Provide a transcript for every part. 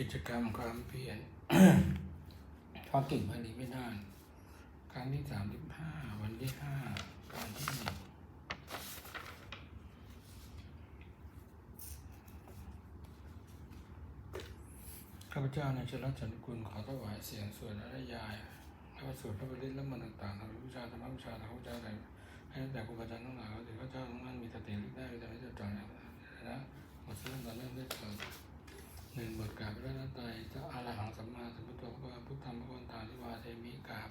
กิจกรรมความเพียรเพราะกิ่งพันธุ์ไม่นานครั้งที่สามสิบห้าวันที่ห้าการที่หนึ่งข้าพเจ้าในชลัดฉันกุลขอถวายเสียงส่วนและยายข้าพเจ้าพระบริตและมันต่างๆทางวิชาธรรมวิชาทางข้าพเจ้าแต่ให้แต่ครูบาอาจารย์ทั้งหลายถือข้าพเจ้าทั้งนั้นมีสติรู้ได้แต่ไม่จดจ่อนะหมดเรื่องตอนเริ่มได้เกิด หนึ่งบทกาบพระนัตไตรจ้าอาลาหังสัมมาสัมพุทโธพระพุทธธรรมพระวันตาทิวาเทมิกาบ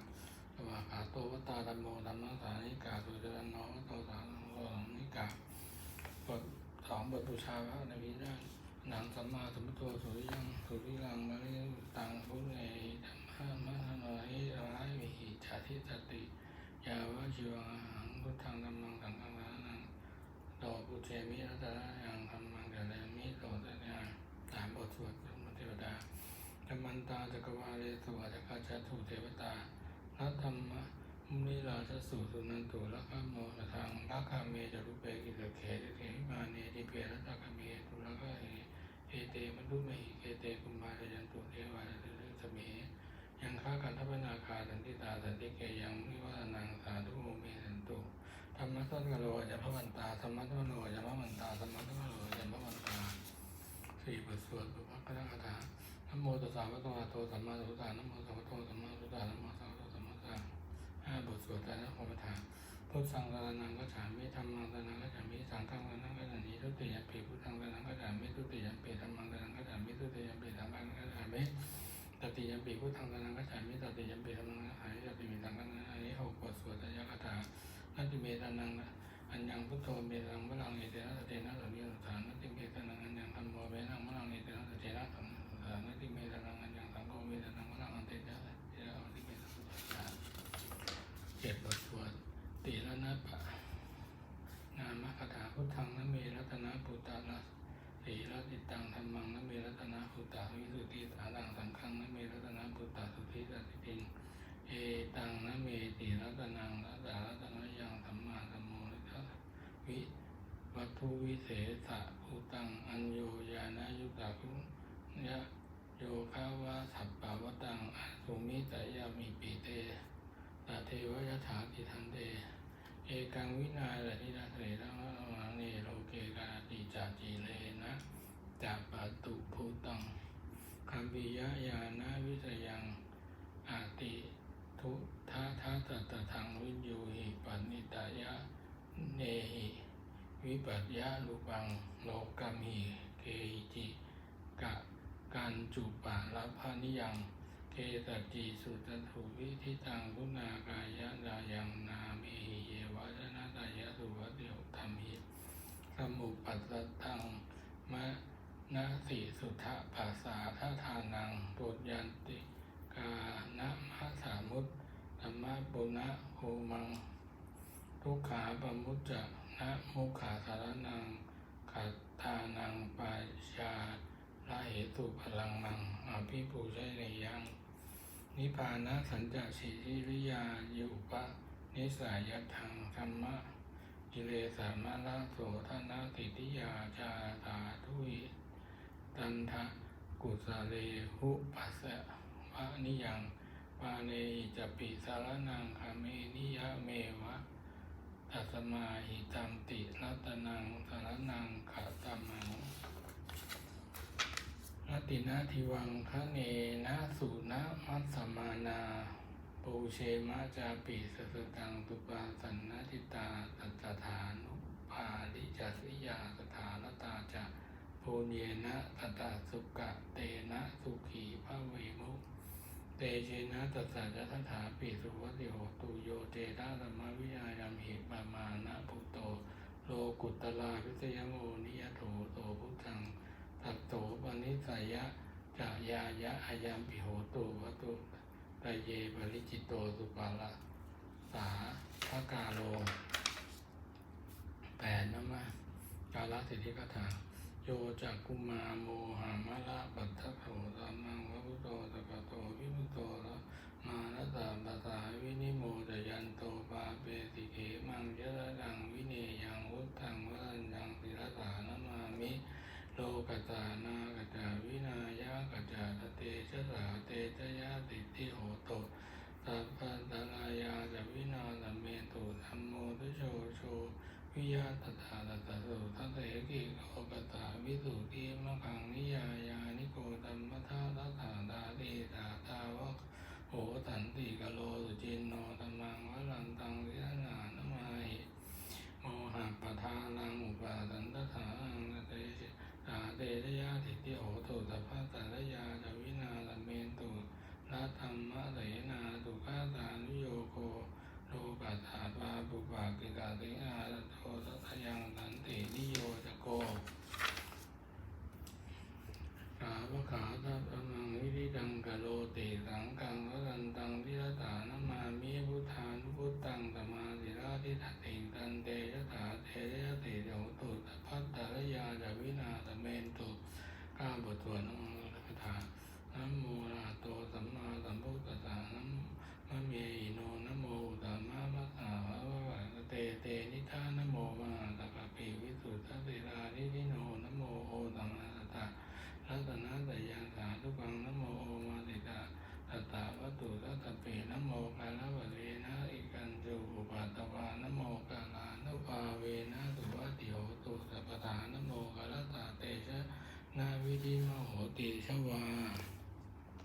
สวากขาโตวตตาธรรมโมธรรมังสานิกาสุจรันโนโตสานังโลสังนิกาบทสองบทบูชาพระในวิญญาหนังสัมมาสัมพุทโธสุริยังสุริลังมะริตังพุทเนธรรมะมะโนหิอรายวิหิจาทิสติยาวะชีวังหังพุทธังธรรมังสังฆังนังโตปุเชมิรัตนะยังธรรมังเดลมิโตตะยัง สามบทสวดมนต์เทวดาธรรมันตาจักรวาเลสวัสดิกาจัตุเทวตารัธรรมมุนิราชสูตรสุนันตุละคาโมละทังละคาเมจรุเปกิเลเขเขหิมาเนติเปรัตตะคาเมตุละคาเอเอเตมนุมหิเกเตกุมภาลยันตุเทวาเรสเมยังค้ากันทัพนาคาสันติตาสันติเกยังนิวัฒนังสาธุโมเมสันตุธรรมสังกโลยะพระวันต สี่บทสวดบุพพะคาถานโมตัสสะภะคะวะโตสัมมาสัมพุทธัสสะนโมตัสสะภะโตสัมมาสัมพุทธัสสะนโมตัสสะภะโตสัมมาสัมพุทธัสสะห้าบทสวดแต่ละคำถามพุทธังสารนังกัจฉามิธรรมังสารนังกัจฉามิสังฆังสารนังกัจฉามิทุติยมปีพุทธังสารนังกัจฉามิทุติยมปีธรรมังสารนังกัจฉามิทุติยมปีสังฆังกัจฉามิตติยมปีพุทธังสารนังกัจฉามิตติยมปีธรรมังกัจฉามิตติมีสังฆังกัจฉามิหกบทสวดแต่ละคาถานัตติเมตานังอัญญังพุทโธเมตังมะลังเอเตนะเตนะสัมมิสานัตติเมตานัง อัญญังธัมโมเมตังมะลังเอเ เศษะอุตังอัญโยยานายุตาคุยะโยคาวาสัพปาวตังอสุมิตยามิปิเตตาเทวยถาติทันเต เอกังวินาศนิรัตเรตังวังเนโลเกกาติจาจีเลนะจัปปตุภูตังคัมปิยะยานาวิสยังอาติทุทาทาตตะทังวิญโยหิปันนิตายะเนหิ วิปัสยาลุปังโลกัมหิเกจิกะกันจุปะละพานิยังเกตจิสุตถุวิทิตังกุณากายะดายังนาเมหิเยวะชนะตายะสุวัตโยธรรมิสมุปัสสตังมะนาสิสุทธะภาษาทาทานังปุญญันติกานะมะสามุตธรรมะปุณะโหมัง ทุกขาปมุจจะะมุขาสารนังขัตตานังปาชาละเหตุพลังนังอภิปูชเนยัง นิพานะสัญจสิริริยายุปะนิสายทังธรรมะกิเลสามะละโสธนะติติยาจาตาทุยตันทะกุสเลหุปัสสะวะนิยังปาเนหิจปิสารนังคาเมนิยะเมวะ มาหิตัมติรัตนังสารนังขัตมังรตินาทิวังคะเนนะสุนะมัสสมานาปูเชมะจาปิสสตังตุปาสันนติตาตัตถานุปาลิจัสิยาสถานตาจะปูเยนะตตาสุกะเตนะสุขีพระเวมุ เตเชนะตัสสะจะทัฏฐาปิสุวัติโหตุโยเตระธรรมวิยายามหิปามานะพุโต โลกุตตลาพิสยโมนิยโถโตพุทธังตัตโตปนิสัยยะจายายะอายามปิโหตุวัตุตเยปริจิตโตสุปาลาสาภกาโลแปดนะมะกาลสิทธิกถา โยจักกุมาโมหามะละปัตถะโถสัมมังวะพุโตตะกโตวิมุตโตละมานะตาปะตาวินิโมทยันโตปาเปติเขมังยะระดัง สุเอมะขังนิ เตนิธานโมมาตะกปีวิสุทธเตรานิทิโนนโมโอตังนาตารัตนะตยาสาทุกังนโมโอมาติตาตตาวัตถุตัตเปนโมกาลวเวนะอิกันจูอุปาตวานโมกาลานุปาเวนะตุวัติโหตุสัพพานโมกาลตาเตชะนาวิธิมโหติชวา